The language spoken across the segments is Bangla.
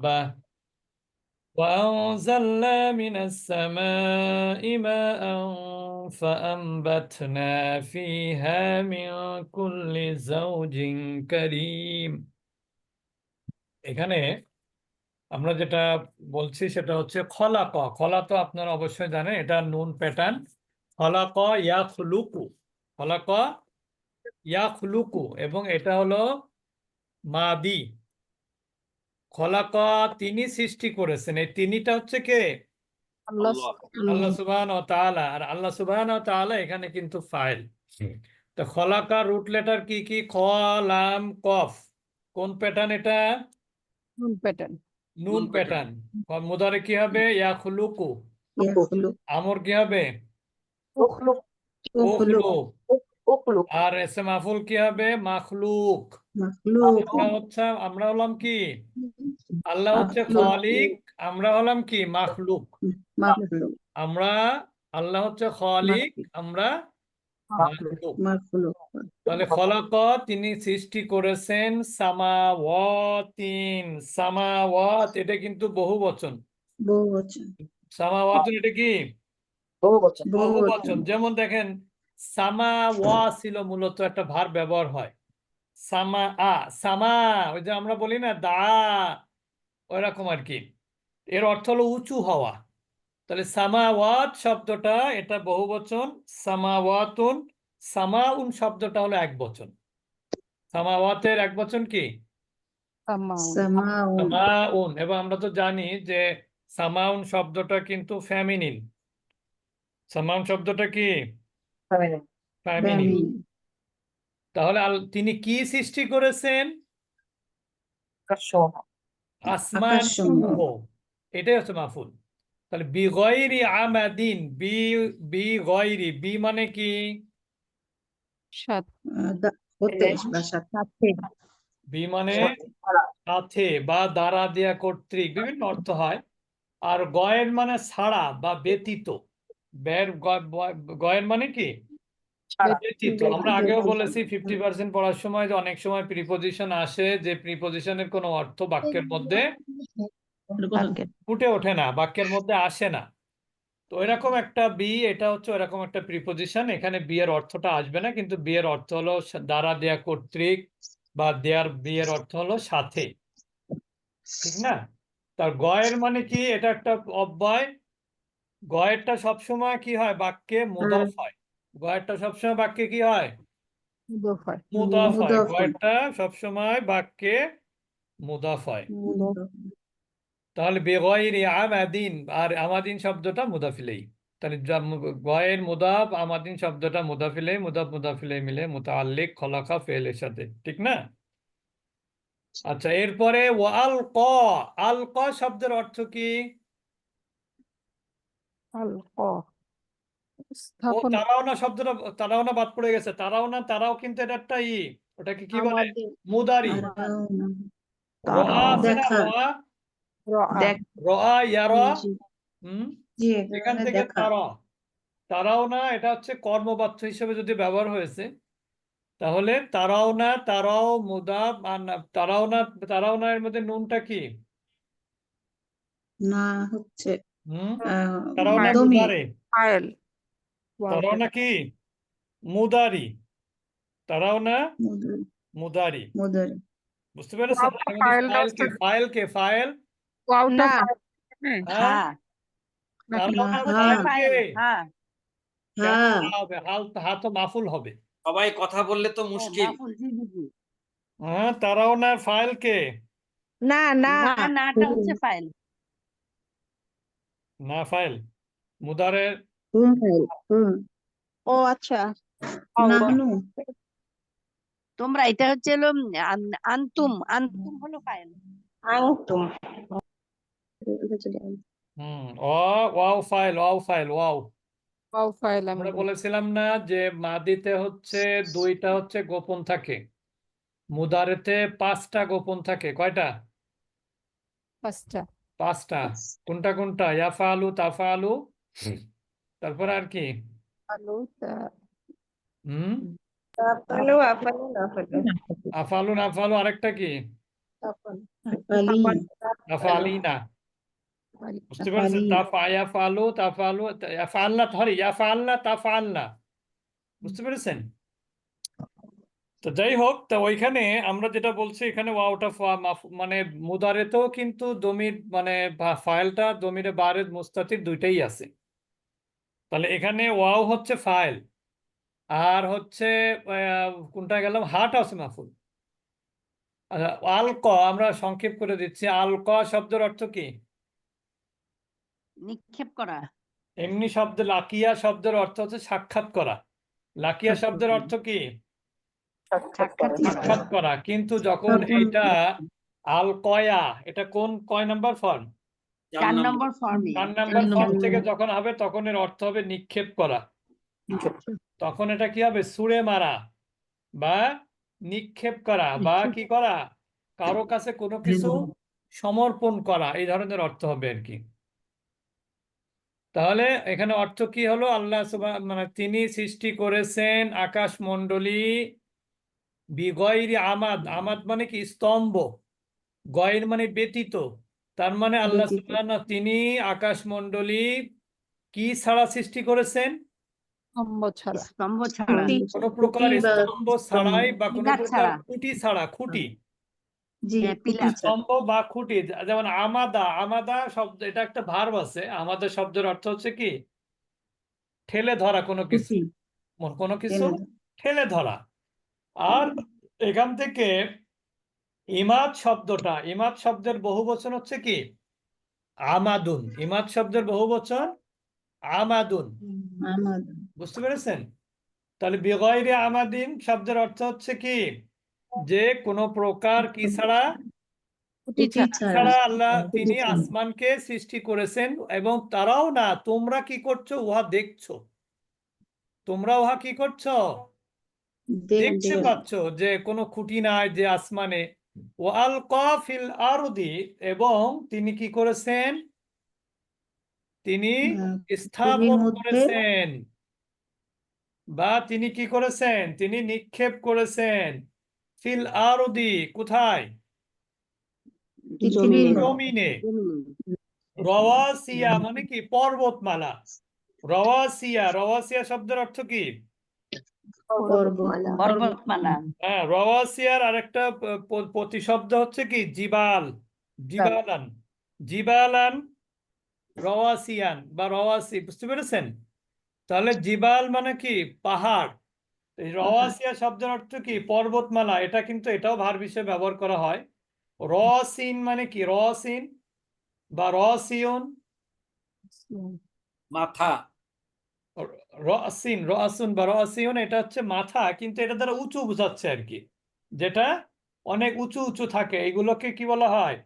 হাব্বা وأنزلنا من السماء ماء فأنبتنا فيها من كل زوج كريم এখানে আমরা যেটা বলছি সেটা হচ্ছে খলাক খলা তো আপনারা অবশ্যই জানেন এটা নুন প্যাটার্ন খলাক ইয়াখলুকু খলাক ইয়াখলুকু এবং এটা হলো মাদি খলাকা তিনি সৃষ্টি করেছেন। এই তিনিটা হচ্ছে কে? আল্লাহ সুবান ও তালা আর আল্লাহ সুবান ও তালা এখানে কিন্তু ফাইল। তো খলাকা রুট লেটার কি কি? খলাম কফ। কোন প্যাটার্ন এটা? নুন প্যাটার্ন নুন প্যাটার্ন মুদারে কি হবে? ইয়াখলুকু। আমর কি হবে? উকলুক আর এসে মাফুল কি হবে? মাখলুক। আমরা হচ্ছে আমরা হলাম কি? আল্লাহ হচ্ছে খালিক আমরা হলাম কি? মাখলুক। আমরা আল্লাহ হচ্ছে খালিক আমরা তাহলে তিনি সৃষ্টি করেছেন সামাওয়াতিন। সামাওয়াত এটা কিন্তু বহু বচন। বহু বচন। সামাওয়াত মানে এটা কি? বহু বচন। বহু বচন। যেমন দেখেন সামা ওয়া ছিল মূলত একটা ভার ব্যবহার হয়। সামা আ সামা ওই যে আমরা বলি না দা ওইরকম আর কি। এর অর্থ হলো উঁচু হওয়া। তাহলে সামাওয়াত শব্দটা এটা বহু বচন সামাওয়াতুন সামাউন শব্দটা হলো এক বচন। সামাওয়াতের এক বচন কি? সামাউন। এবং আমরা তো জানি যে সামাউন শব্দটা কিন্তু ফ্যামিনিন। সামাউন শব্দটা কি? তাহলে তিনি কি সৃষ্টি করেছেন? আসমান এটাই হচ্ছে মাহফুল তাহলে বিগয়রি আমাদিন বি বিগয়রি বি মানে কি? বি মানে সাথে বা দ্বারা দেয়া কর্তৃক বিভিন্ন অর্থ হয়। আর গয়ের মানে ছাড়া বা ব্যতীত। ব্যয়ের গয়ের মানে কি? আমরা আগেও বলেছি ফিফটি পার্সেন্ট পড়ার সময় যে অনেক সময় প্রিপোজিশন আসে যে প্রিপোজিশনের কোনো অর্থ বাক্যের মধ্যে ফুটে ওঠে না বাক্যের মধ্যে আসে না। তো এরকম একটা বি এটা হচ্ছে এরকম একটা প্রিপোজিশন এখানে বি এর অর্থটা আসবে না কিন্তু বি এর অর্থ হলো দ্বারা দেয়া কর্তৃক বা দেয়ার বি এর অর্থ হলো সাথে। ঠিক না? তার গয়ের মানে কি? এটা একটা অব্যয় গয়েরটা সবসময় কি হয়? বাক্যে মুদাফ হয়। গয়েরটা সবসময় বাক্যে কি হয়? মুদফ হয়। হয়। হয়। গয়েরটা সবসময় বাক্যে মুদাফ হয়। তাহলে বেগয়রি আমাদিন আর আমাদিন শব্দটা মুদাফিলেই তাহলে গয়ের মুদাফ আমাদিন শব্দটা মুদাফিলেই মুদাফ মুদাফিলে মিলে মুতাআল্লিক খলাকা ফেলের সাথে। ঠিক না? আচ্ছা এরপরে ও আল ক আল ক শব্দের অর্থ কি? আল ক? ও স্থাপন তারাও না শব্দটা তারাও না বাদ পড়ে গেছে। তারাও না তারাও কিন্তু এটা একটা ই। ওটাকে কি বলে? মুদারি। তারাউনা। রআ আছে না। দেখা। রআ রা। দেখ রআ ইয়ারা। জি, হুম? জি এখান থেকে দেখা তারা। তারাও না এটা হচ্ছে কর্মবাচ্য হিসেবে যদি ব্যবহার হয়েছে তাহলে তারাও না তারাও মুদাব আর না- তারাও না তারাও না এর মধ্যে নুনটা কি? না হচ্ছে হুম? তারাও না মুদারে ফাইল তারাও না কি মুদারি? তারাও না মুদারি। বুঝতে পেরেছেন? ফাইল ফাইল কে? ফাইল কে? ফাইল ওয়াওটা হ্যাঁ। নাকি তারাও না হ্যাঁ। ফাইল কে? হ্যাঁ। হ্যাঁ। কেন হবে? হাল হা তো মাফুল হবে। সবাই কথা বললে তো মুশকিল। হ্যাঁ তারাও না ফাইল কে? না না। না নাটা হচ্ছে ফাইল না ফাইল। মুদারের হুম ফাইল? হুম ও আচ্ছা। নাহনু তোমরা এটা হচ্ছে হলো আনতুম। আনতুম হলো ফাইল। আনতুম। হুম ও wow file wow file wow. Wow file আমরা বলেছিলাম না যে মাদিতে হচ্ছে দুইটা হচ্ছে গোপন থাকে। মুদারেতে পাঁচটা গোপন থাকে। কয়টা? পাঁচটা। পাঁচটা কোনটা কোনটা? ইয়াফালু তাফালু তারপর আর কি? আলু হুম? আফালু আফালু আরেকটা কি? পেরেছেন? তাফালু সরি তাফালনা বুঝতে পেরেছেন? তো যাই হোক তা ওইখানে আমরা যেটা বলছি এখানে মাফ- মানে মুদারেতেও কিন্তু দমির মানে ফাইলটা দমিরে বারেদ মুস্তাতির দুইটাই আছে। তাহলে এখানে ওয়াও হচ্ছে ফাইল আর হচ্ছে আহ, কোনটা গেলাম? হাট আছে মাফুল। আচ্ছা আল ক আমরা সংক্ষেপ করে দিচ্ছি। আল ক শব্দের অর্থ কি? নিক্ষেপ করা। এমনি শব্দ লাকিয়া শব্দের অর্থ হচ্ছে সাক্ষাৎ করা। লাকিয়া শব্দের অর্থ কি? সাক্ষাৎ করা। কিন্তু যখন এটা আল কয়া এটা কোন কয় নাম্বার ফর্ম? চার নম্বর ফর্মে। চার নাম্বার ফর্ম থেকে যখন হবে তখন এর অর্থ হবে নিক্ষেপ করা। তখন এটা কি হবে? ছুঁড়ে মারা বা নিক্ষেপ করা বা কি করা? কারও কাছে কোনো কিছু সমর্পণ করা এই ধরনের অর্থ হবে আর কি। তাহলে এখানে অর্থ কি হলো? আল্লাহ মানে তিনি সৃষ্টি করেছেন আকাশ মণ্ডলী বিগয়রি আমাদ আমাদ মানে কি? স্তম্ভ। গয়ের মানে ব্যতীত। তার মানে আল্লাহ। তিনি আকাশ মণ্ডলী কি ছাড়া সৃষ্টি করেছেন? স্তম্ভ ছাড়া। স্তম্ভ ছাড়া। খুঁটি, কোন প্রকার স্তম্ভ ছাড়াই বা কোন প্রকার খুঁটি ছাড়া খুঁটি। জি হ্যাঁ। স্তম্ভ বা খুঁটি যেমন আমাদা আমাদা শব্দ এটা একটা ভার্ব আছে। আমাদের শব্দের অর্থ হচ্ছে কি? ঠেলে ধরা কোনো কিছু। কোনো কিছু ঠেলে ধরা। আর এখান থেকে ইমাদ শব্দটা ইমাদ শব্দের বহু বচন হচ্ছে কি? আমাদুন। ইমাদ শব্দের বহুবচন আমাদুন। আমাদ বুঝতে পেরেছেন? তাহলে বেগয়রে আমাদিন শব্দের অর্থ হচ্ছে কি? যে কোন প্রকার কি ছাড়া? ছাড়া। আল্লাহ তিনি আসমানকে সৃষ্টি করেছেন এবং তারাও না তোমরা কি করছ? উহা দেখছ। তোমরা উহা কি করছ? দেখতে পাচ্ছ যে কোনো খুঁটি নাই যে আসমানে ও আল কফিল আরদি এবং তিনি কি করেছেন? তিনি স্থাপন করেছেন। বা তিনি কি করেছেন? তিনি নিক্ষেপ করেছেন। ফিল আরদি কোথায়। জমিনে। রওয়াসিয়া মানে কি? পর্বতমালা। রওয়াসিয়া রওয়াসিয়া শব্দের অর্থ কি? পর্বতমালা। হ্যাঁ রওয়াসিয়ার আরেকটা প্রতিশব্দ হচ্ছে কি? জিবাল। জিবালান। জিবালান রওয়াসিয়ান বা রওয়াসি বুঝতে পেরেছেন? তাহলে জিবাল মানে কি? পাহাড়। এই রওয়াসিয়া শব্দের অর্থ কি? পর্বতমালা। এটা কিন্তু এটাও ভার হিসেবে ব্যবহার করা হয়। রসিন মানে কি? রসিন বা রসিয়ন। মাথা। রসিন রসুন বা রসিয়ন এটা হচ্ছে মাথা কিন্তু এটা দ্বারা উঁচু বোঝাচ্ছে আর কি। যেটা অনেক উঁচু উঁচু থাকে এগুলোকে কি বলা হয়?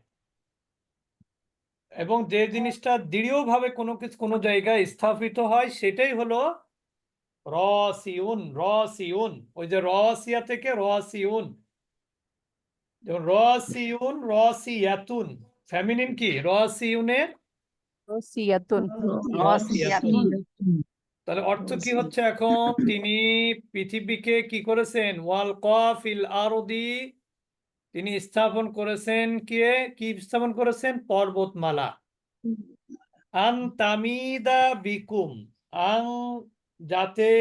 এবং যে জিনিসটা দৃঢ়ভাবে কোনো কিছু কোনো জায়গায় স্থাপিত হয় সেটাই হলো রসিউন রসিউন ওই যে রসিয়া থেকে রসিউন যেমন রসিউন রসিয়াতুন ফেমিনিন কি? রসিউনের রসিয়াতুন। রসিয়াতুন। তাহলে অর্থ কি হচ্ছে এখন? তিনি পৃথিবীকে কি করেছেন? ওয়াল কফিল আরদি। তিনি স্থাপন করেছেন কে? কি স্থাপন করেছেন? পর্বতমালা। আন তামিদা বিকুম। আং যাতে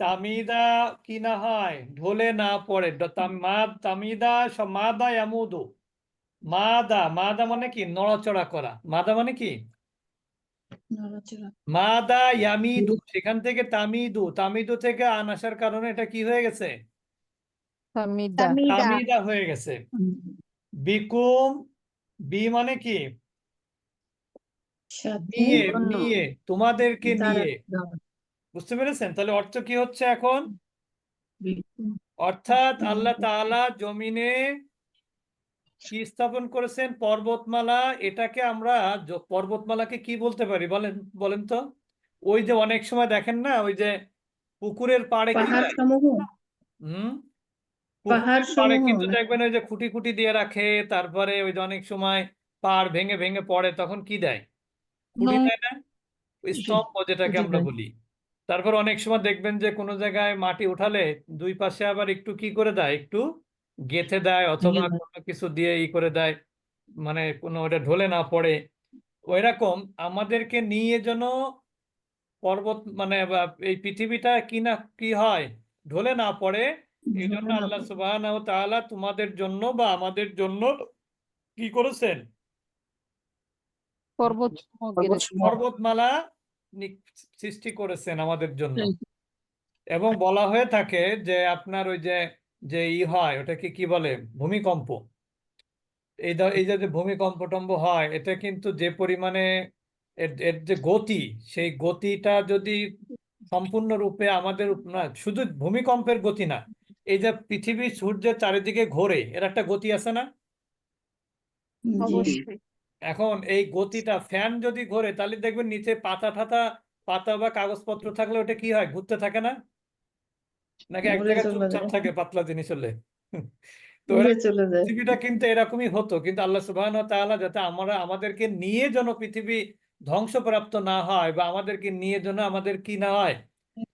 তামিদা কি না হয়? ঢোলে না পড়ে। তামিদা মাদা মাদা মাদা মানে কি? নড়াচড়া করা। মাদা মানে কি। মাদা ইয়ামিদু সেখান থেকে তামিদু। তামিদু থেকে আন আসার কারণে এটা কি হয়ে গেছে? তামিদা। তামিদা। হয়ে গেছে। বিকুম বি মানে কি? নিয়ে নিয়ে তোমাদেরকে নিয়ে। বুঝতে পেরেছেন? তাহলে অর্থ কি হচ্ছে এখন? অর্থাৎ আল্লাহ তাআলা জমিনে কি স্থাপন করেছেন পর্বতমালা এটাকে আমরা পর্বতমালাকে কি বলতে পারি বলেন বলেন তো? ওই যে অনেক সময় দেখেন না ওই যে পুকুরের পাড়ে হুম? পাড়ে কিন্তু দেখবেন ওই যে খুঁটি খুঁটি দিয়ে রাখে তারপরে ওই যে অনেক সময় পাড় ভেঙে ভেঙে পড়ে তখন কি দেয়? খুঁটি দেয় না? ওই স্তম্ভ যেটাকে আমরা বলি। তারপর অনেক সময় দেখবেন যে কোনো জায়গায় মাটি উঠালে দুই পাশে আবার একটু কি করে দেয়? একটু গেঁথে দেয় অথবা কোনো কিছু দিয়ে ই করে দেয় মানে কোনো ওটা ঢলে না পড়ে। ওইরকম আমাদেরকে নিয়ে যেন পর্বত মানে এই পৃথিবীটা কি না কি হয় ঢলে না পড়ে এই জন্য আল্লাহ পড়ে। সুবহানাহু ওয়া তাআলা তোমাদের জন্য বা আমাদের জন্য কি করেছেন? পর্বত পর্বতমালা নি- সৃষ্টি করেছেন আমাদের জন্য। এবং বলা হয়ে থাকে যে আপনার ওই যে যে ই হয় ওটাকে কি বলে? ভূমিকম্প। এই ধর- এই যে ভূমিকম্প টম্প হয় এটা কিন্তু যে পরিমাণে এর এর যে গতি সেই গতিটা যদি সম্পূর্ণরূপে আমাদের না শুধু ভূমিকম্পের গতি না এই যে পৃথিবী সূর্যের চারিদিকে ঘোরে এর একটা গতি আছে না? অবশ্যই। এখন এই গতিটা ফ্যান যদি ঘোরে তাহলে দেখবেন নিচে পাতা ঠাতা পাতা বা কাগজপত্র থাকলে ওটা কি হয়? ঘুরতে থাকে না? নাকি এক জায়গায় চুপচাপ থাকে পাতলা জিনিস হলে। তো পৃথিবীটা কিন্তু এরকমই হতো কিন্তু আল্লাহ সুবহান তাআলা যাতে আমরা আমাদেরকে নিয়ে যেন পৃথিবী ধ্বংসপ্রাপ্ত না হয় বা আমাদেরকে নিয়ে যেন আমাদের কি না হয়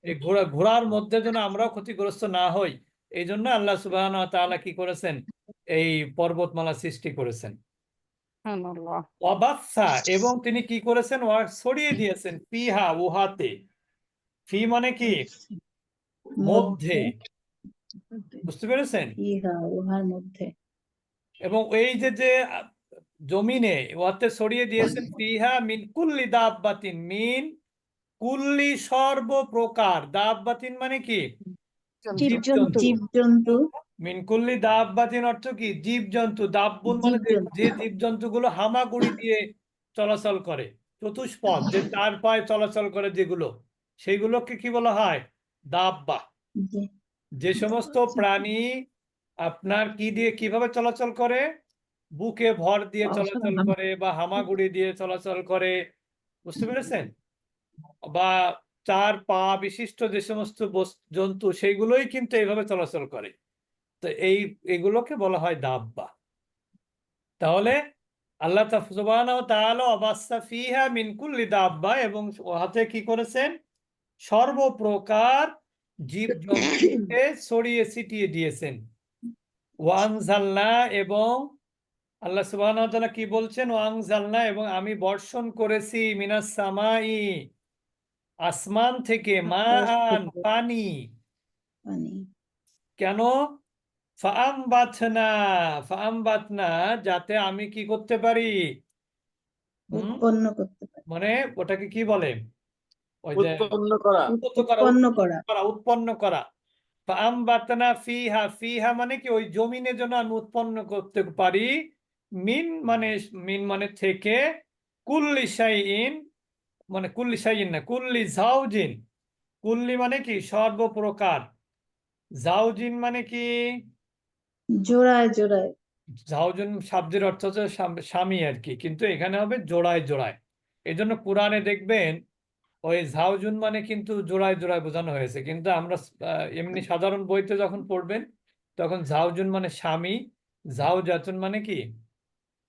এই ঘোরা ঘোরার মধ্যে যেন আমরাও ক্ষতিগ্রস্ত না হই এই জন্য আল্লাহ সুবহান তাআলা কি করেছেন? এই পর্বতমালা সৃষ্টি করেছেন। অবাচ্ছা এবং তিনি কি করেছেন? ছড়িয়ে দিয়েছেন পিহা উহাতে। ফি মানে কি? মধ্যে। বুঝতে পেরেছেন? উহার মধ্যে। এবং এই যে যে জমিনে ওয়াতে ছড়িয়ে দিয়েছেন ফিহা মিন কুল্লি দাব্বাতিন মিন কুল্লি সর্বপ্রকার। দাব্বাতিন মানে কি? জীবজন্তু। জীবজন্তু। মিন কুল্লি দাব্বাতিন অর্থ কি? জীবজন্তু। দাব্বুন মানে যে- জীবজন্তু। যে জীবজন্তুগুলো হামাগুড়ি দিয়ে চলাচল করে চতুষ্পদ যে চার পায়ে চলাচল করে যেগুলো সেইগুলোকে কি বলা হয়? দাব্বা। যে সমস্ত প্রাণী আপনার কি দিয়ে কীভাবে চলাচল করে? বুকে ভর দিয়ে চলাচল করে বা হামাগুড়ি দিয়ে চলাচল করে। বুঝতে পেরেছেন? বা চার পা বিশিষ্ট যে সমস্ত জন্তু সেইগুলোই কিন্তু এইভাবে চলাচল করে। তো এই এগুলোকে বলা হয় দাব্বা। তাহলে আল্লাহ তা- সুবহানাহু ওয়া তাআলা অবাস্তা ফিহা মিন কুল্লি দাব্বা এবং হাতে কি করেছেন? সর্বপ্রকার জীব জন্তুকে ছড়িয়ে ছিটিয়ে দিয়েছেন। ওয়াংজালনা এবং আল্লাহ তাআলা কি বলছেন? ওয়াংজালনা এবং আমি বর্ষণ করেছি মিনাস সামাই আসমান থেকে মান। পানি। কেন? যাতে আমি কি করতে পারি। মানে ওটাকে কি বলে? উৎপন্ন করা। উৎপন্ন করা উৎপন্ন করা। করা উৎপন্ন করা। ফাআমবাতনা ফিহা ফিহা মানে কি? ওই জমিনে যেন আমি উৎপন্ন করতে পারি। মিন মানে মিন মানে থেকে কুল্লি শাইইন মানে কুল্লি শাইইন না কুল্লি জাউজিন কুল্লি মানে কি? সর্বপ্রকার। জাউজিন মানে কি? জোড়ায় জোড়ায়। জাউজুন শব্দের অর্থ হচ্ছে স্বামী আর কি। কিন্তু এখানে হবে জোড়ায় জোড়ায়। এই জন্য কোরআনে দেখবেন ওই জাউজুন মানে কিন্তু জোড়ায় জোড়ায় বোঝানো হয়েছে। কিন্তু আমরা এমনি সাধারণ বইতে যখন পড়বেন তখন জাউজুন মানে স্বামী জাউজাতুন মানে কি?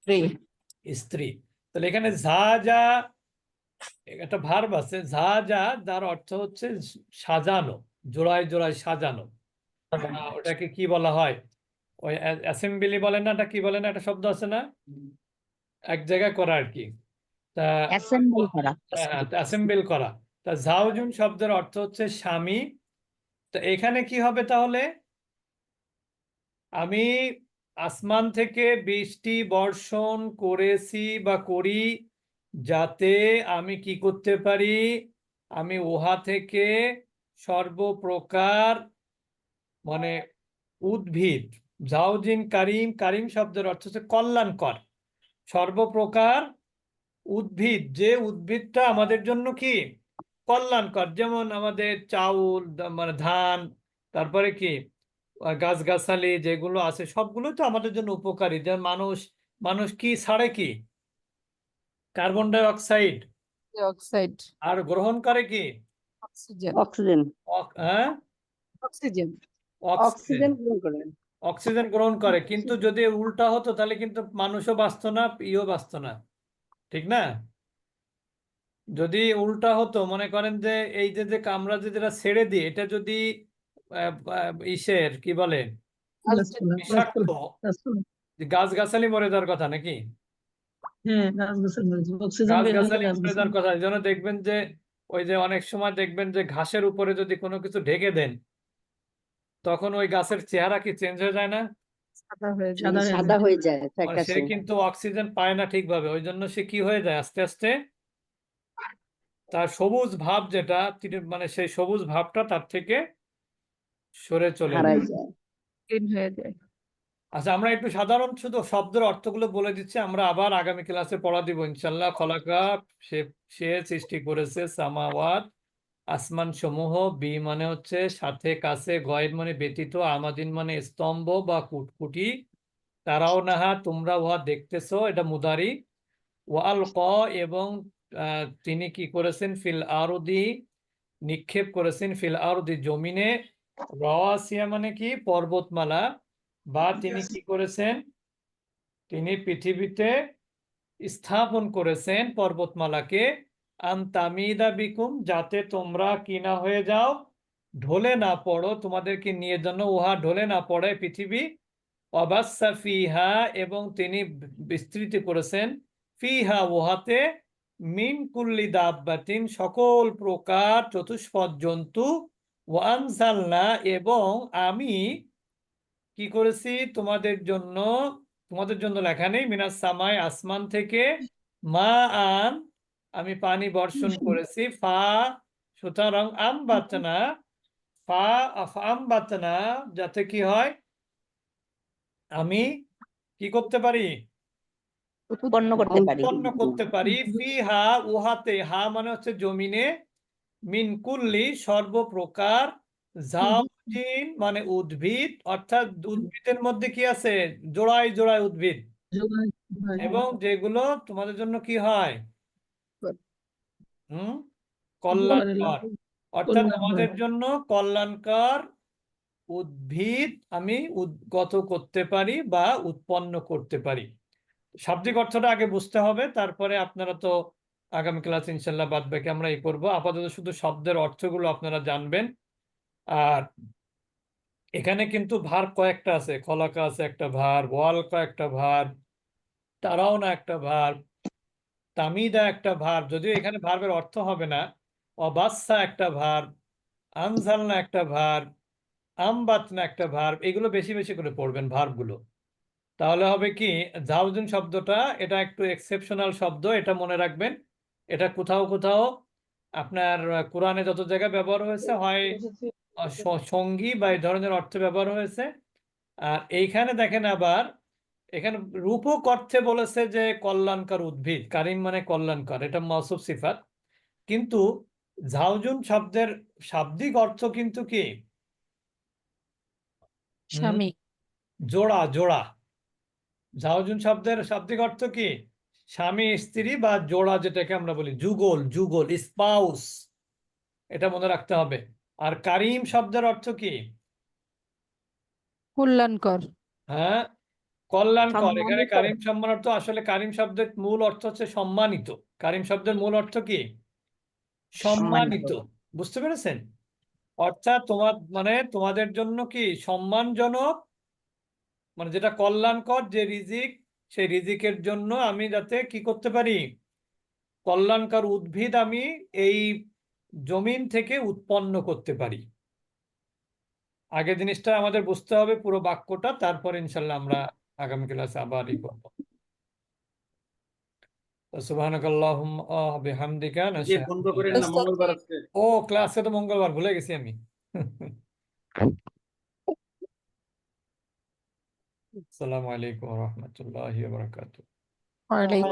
স্ত্রী। স্ত্রী। তাহলে এখানে ঝা যা একটা ভার্ব আছে ঝা যা যার অর্থ হচ্ছে সাজানো জোড়ায় জোড়ায় সাজানো। ওটাকে কি বলা হয়? ওই অ্যাসেম্বলি বলে না এটা কি বলে না একটা শব্দ আছে না? এক জায়গায় করা আর কি। তা অ্যাসেম্বল করা। অ্যাসেম্বল করা। তা জাউজুন শব্দের অর্থ হচ্ছে স্বামী। তো এখানে কি হবে তাহলে? আমি আসমান থেকে বৃষ্টি বর্ষণ করেছি বা করি যাতে আমি কি করতে পারি? আমি উহা থেকে সর্বপ্রকার মানে উদ্ভিদ জাউজিন কারিম কারিম শব্দের অর্থ হচ্ছে কল্যাণকর। সর্বপ্রকার উদ্ভিদ যে উদ্ভিদটা আমাদের জন্য কি? কল্যাণকর। যেমন আমাদের চাউল মানে ধান তারপরে কি? গাছগাছালি যেগুলো আছে সবগুলো তো আমাদের জন্য উপকারী। যেমন মানুষ মানুষ কি ছাড়ে কি? Carbon die oxide. অক্সাইড। আর গ্রহণ করে কি? অক্সিজেন। অক্সিজেন। হ্যাঁ? অক্সিজেন। অক্সিজেন। গ্রহণ করেন অক্সিজেন গ্রহণ করে। কিন্তু যদি উল্টা হতো তাহলে কিন্তু মানুষও বাঁচতো না ইও বাঁচতো না। ঠিক না? যদি উল্টা হতো মনে করেন যে এই যে যে আমরা যে যেটা ছেড়ে দিই এটা যদি ইসের কি বলে? Oxygen. বিষাক্ত? গাছগাছালি মরে যাওয়ার কথা নাকি? হ্যাঁ গাছ গাছগাছালি মরে যাওয়ার কথা এই জন্য দেখবেন যে ওই যে অনেক সময় দেখবেন যে ঘাসের উপরে যদি কোনো কিছু ঢেকে দেন তখন ওই গাছের চেহারা কি চেঞ্জ হয়ে যায় না? সাদা হয়ে যায়। সাদা হয়ে সাদা হয়ে যায়। মানে ফ্যাকাশে সে কিন্তু অক্সিজেন পায় না ঠিকভাবে ওই জন্য সে কি হয়ে যায় আস্তে আস্তে? তার সবুজ ভাব যেটা তিনি মানে সেই সবুজ ভাবটা তার থেকে সরে চলে যায়। হারাই যায়। Green হয়ে যায়। আচ্ছা আমরা একটু সাধারণ শুধু শব্দের অর্থগুলো বলে দিচ্ছি আমরা আবার আগামী ক্লাসে পড়া দিব ইনশাল্লাহ। খলাকা সে সে সৃষ্টি করেছে সামাওয়াত। আসমান সমূহ বি মানে হচ্ছে সাথে কাছে, গয়ের মানে ব্যতীত, আমাদিন মানে স্তম্ভ বা কুটকুটি। তারাও নাহা, তোমরা উহা দেখতেছো, এটা মুদারি। ওয়াল ক এবং তিনি কি করেছেন? ফিল আরদি, নিক্ষেপ করেছেন ফিল আরদি জমিনে। রাওয়াসিয়া মানে কি? পর্বতমালা। বা তিনি কি করেছেন? তিনি পৃথিবীতে স্থাপন করেছেন পর্বতমালাকে। আন্তামিদা বিকুম, যাতে তোমরা কি না হয়ে যাও, ঢলে না পড়ো, তোমাদেরকে নিয়ে জন্য উহা ঢলে না পড়ে পৃথিবী। অবাসা ফিহা, এবং তিনি বিস্তৃত করেছেন, ফিহা উহাতে মিন কুল্লি দাব্বাতিন, সকল প্রকার চতুষ্পদ জন্তু ওয়ানজালনা এবং আমি কি করেছি, তোমাদের জন্য তোমাদের জন্য লেখা নেই, মিনাস সামাই আসমান থেকে, মা আন আমি পানি বর্ষণ করেছি। ফা সুতরাং আম বাতনা ফা আম বাতনা যাতে কি হয়? আমি কি করতে পারি? উৎপন্ন করতে পারি। উৎপন্ন করতে পারি। ফি হা উহাতে হা মানে হচ্ছে জমিনে। মিন কুল্লি সর্বপ্রকার। জাউজিন মানে উদ্ভিদ। অর্থাৎ উদ্ভিদের মধ্যে কি আছে? জোড়ায় জোড়ায় উদ্ভিদ। এবং যেগুলো তোমাদের জন্য কি হয়? হুম? কল্যাণকর। অর্থাৎ। তোমাদের জন্য কল্যাণকর উদ্ভিদ আমি উদ্গত করতে পারি বা উৎপন্ন করতে পারি। শাব্দিক অর্থটা আগে বুঝতে হবে তারপরে আপনারা তো আগামী ক্লাস ইনশাল্লাহ বাদ বাকি আমরা এই করব। আপাতত শুধু শব্দের অর্থগুলো আপনারা জানবেন। আর এখানে কিন্তু ভার কয়েকটা আছে খলাকা আছে একটা ভার ওয়ালকা একটা ভার তারাও না একটা ভার। তামিদা একটা ভার যদিও এখানে ভার্বের অর্থ হবে না। অবাসা একটা ভার আনজালনা একটা ভার আমবাতনা একটা ভার্ব এগুলো বেশি বেশি করে পড়বেন ভার্বগুলো তাহলে হবে কি জাউজুন শব্দটা এটা একটু এক্সেপশনাল শব্দ এটা মনে রাখবেন। এটা কোথাও কোথাও আপনার কোরআনে যত জায়গায় ব্যবহার হয়েছে হয় স- সঙ্গী বা এই ধরনের অর্থে ব্যবহার হয়েছে। আর এইখানে দেখেন আবার এখানে রূপক অর্থে বলেছে যে কল্যাণকর উদ্ভিদ কারিম মানে কল্যাণকর এটা মৌসুফ সিফাত। কিন্তু ঝাউজুন শব্দের শাব্দিক অর্থ কিন্তু কি? স্বামী জোড়া জোড়া। ঝাউজুন শব্দের শাব্দিক অর্থ কি? স্বামী স্ত্রী বা জোড়া যেটাকে আমরা বলি যুগল যুগল স্পাউস এটা মনে রাখতে হবে। আর কারিম শব্দের অর্থ কি? কল্যাণকর। হ্যাঁ? কল্যাণকর এখানে। কারিম সম্মান অর্থ আসলে কারিম শব্দের মূল অর্থ হচ্ছে সম্মানিত। কারিম শব্দের মূল অর্থ কি? সম্মানিত। বুঝতে পেরেছেন? অর্থাৎ তোমার মানে তোমাদের জন্য কি? সম্মানজনক মানে যেটা কল্যাণকর যে রিজিক সেই রিজিকের জন্য আমি যাতে কি করতে পারি? কল্যাণকর উদ্ভিদ আমি এই জমিন থেকে উৎপন্ন করতে পারি। আগে জিনিসটা আমাদের বুঝতে হবে পুরো বাক্যটা তারপর ইনশাল্লাহ আমরা আগামী ক্লাসে আবার ই করব সুবহানাকাল্লাহুম্মা বিহামদিকা যে নাশহাদু বন্ধ করেন না Ustad মঙ্গলবার কি- আজকে ও ক্লাসে তো মঙ্গলবার ভুলে গেছি আমি আসসালামু আলাইকুম ওয়া রাহমাতুল্লাহি ওয়া বারাকাতুহু ওয়ালাইকুম